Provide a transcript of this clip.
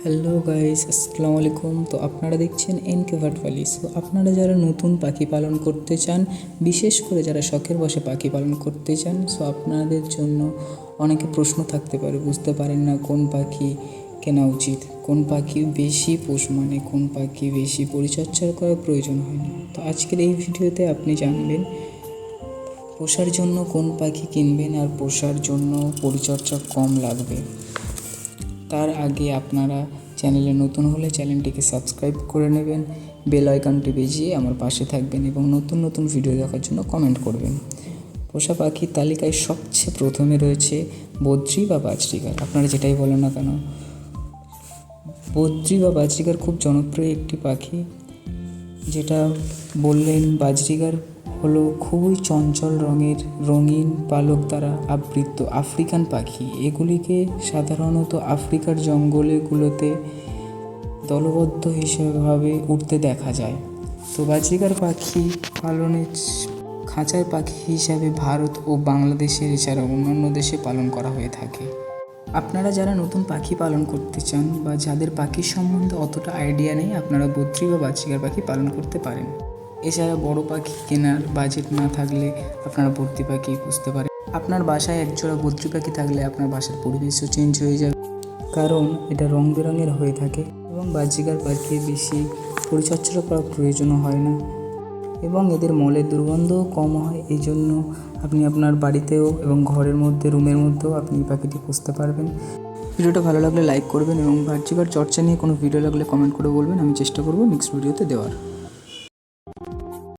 Hello guys আসসালামু আলাইকুম। তো আপনারা দেখছেন N K Bhat valley so আপনারা যারা নতুন পাখি পালন করতে চান, বিশেষ করে যারা শখের বসে পাখি পালন করতে চান সো আপনাদের জন্য অনেকে প্রশ্ন থাকতে পারে, বুঝতে পারেন না কোন পাখি কেনা উচিত। কোন পাখি বেশি পোষ মানে কোন পাখি বেশি পরিচর্যা করার প্রয়োজন হয় না। তো আজকের এই ভিডিওতে আপনি জানবেন, পোষার জন্য কোন পাখি কিনবেন আর পোষার জন্য পরিচর্যা কম লাগবে। তার আগে আপনারা চ্যানেলে নতুন হলে চ্যানেলটিকে সাবস্ক্রাইব করে নেবেন, বেল আইকনটি বেজিয়ে আমার পাশে থাকবেন এবং নতুন নতুন ভিডিও দেখার জন্য কমেন্ট করবেন। পোষা পাখির তালিকায় সবচেয়ে প্রথমে রয়েছে বদ্রি বা বাজরিকার। আপনারা যেটাই বলেন না কেন, বদ্রি বা বাজরিকার খুব জনপ্রিয় একটি পাখি, যেটা বললেন বাজরিগার হলো খুবই চঞ্চল রঙের রঙিন পালক দ্বারা আবৃত আফ্রিকান পাখি। এগুলিকে সাধারণত আফ্রিকার জঙ্গলেগুলোতে দলবদ্ধ হিসেবেভাবে উঠতে দেখা যায়। তো বাজিকার পাখি পালনের খাঁচার পাখি হিসাবে ভারত ও বাংলাদেশের এছাড়া অন্যান্য দেশে পালন করা হয়ে থাকে। আপনারা যারা নতুন পাখি পালন করতে চান বা যাদের পাখির সম্বন্ধে অতটা আইডিয়া নেই, আপনারা বদ্রি বা বাচ্চিকার পাখি পালন করতে পারেন। এছাড়া বড় পাখি কেনার বাজেট না থাকলে আপনারা ভর্তি পাখি পুষতে পারেন। আপনার বাসায় একজোড়া বদ্রি পাখি থাকলে আপনার বাসার পরিবেশও চেঞ্জ হয়ে যাবে। কারণ এটা রং বেরঙের হয়ে থাকে এবং বাজিকার পাখি বেশি পরিচর্যা করার প্রয়োজনও হয় না। এবং এদের মলের দুর্গন্ধও কম হয় এই জন্য আপনি আপনার বাড়িতেও এবং ঘরের মধ্যে, রুমের মধ্যেও আপনি এই পাখিটি পুষতে পারবেন। ভিডিওটা ভালো লাগলে লাইক করবেন এবং বাহ্যিকার চর্চা নিয়ে কোনো ভিডিও লাগলে কমেন্ট করে বলবেন। আমি চেষ্টা করব নেক্সট ভিডিওতে দেওয়ার।